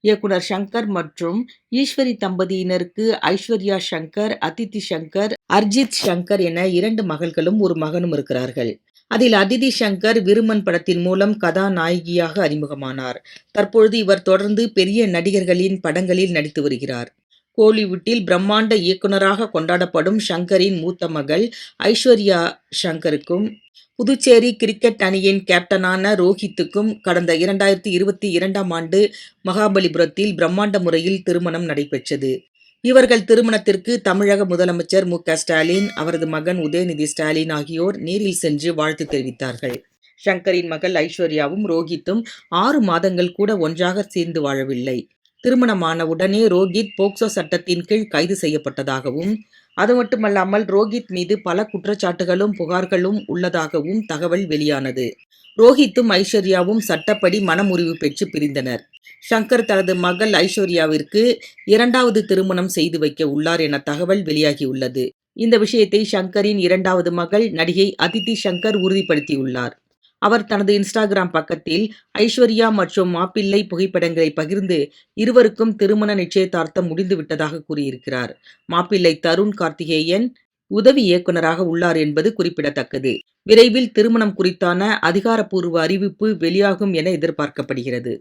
இயக்குனர் ஷங்கர் மற்றும் ஈஸ்வரி தம்பதியினருக்கு ஐஸ்வர்யா சங்கர் அதித்தி சங்கர் அர்ஜித் ஷங்கர் என இரண்டு மகள்களும் ஒரு மகனும் இருக்கிறார்கள். அதில் அதிதி ஷங்கர் விருமன் படத்தின் மூலம் கதாநாயகியாக அறிமுகமானார். தற்பொழுது இவர் தொடர்ந்து பெரிய நடிகர்களின் படங்களில் நடித்து வருகிறார். கோலிவுட்டில் பிரம்மாண்ட இயக்குனராக கொண்டாடப்படும் ஷங்கரின் மூத்த மகள் ஐஸ்வர்யா ஷங்கருக்கும் புதுச்சேரி கிரிக்கெட் அணியின் கேப்டனான ரோஹித்துக்கும் கடந்த இரண்டாயிரத்தி இருபத்தி இரண்டாம் ஆண்டு மகாபலிபுரத்தில் பிரம்மாண்ட முறையில் திருமணம் நடைபெற்றது. இவர்கள் திருமணத்திற்கு தமிழக முதலமைச்சர் மு ஸ்டாலின் அவரது மகன் உதயநிதி ஸ்டாலின் ஆகியோர் நேரில் சென்று வாழ்த்து தெரிவித்தார்கள். ஷங்கரின் மகள் ஐஸ்வர்யாவும் ரோஹித்தும் ஆறு மாதங்கள் கூட ஒன்றாக சேர்ந்து வாழவில்லை. திருமணமான உடனே ரோஹித் போக்சோ சட்டத்தின் கீழ் கைது செய்யப்பட்டதாகவும் அது மட்டுமல்லாமல் ரோஹித் மீது பல குற்றச்சாட்டுகளும் புகார்களும் உள்ளதாகவும் தகவல் வெளியானது. ரோஹித்தும் ஐஸ்வர்யாவும் சட்டப்படி மனமுறிவு பெற்று பிரிந்தனர். ஷங்கர் தனது மகள் ஐஸ்வர்யாவிற்கு இரண்டாவது திருமணம் செய்து வைக்க உள்ளார் என தகவல் வெளியாகியுள்ளது. இந்த விஷயத்தை ஷங்கரின் இரண்டாவது மகள் நடிகை அதித்தி ஷங்கர் உறுதிப்படுத்தியுள்ளார். அவர் தனது இன்ஸ்டாகிராம் பக்கத்தில் ஐஸ்வர்யா மற்றும் மாப்பிள்ளை புகைப்படங்களை பகிர்ந்து இருவருக்கும் திருமண நிச்சயதார்த்தம் முடிந்து விட்டதாக கூறியிருக்கிறார். மாப்பிள்ளை தருண் கார்த்திகேயன் உதவி இயக்குனராக உள்ளார் என்பது குறிப்பிடத்தக்கது. விரைவில் திருமணம் குறித்தான அதிகாரப்பூர்வ அறிவிப்பு வெளியாகும் என எதிர்பார்க்கப்படுகிறது.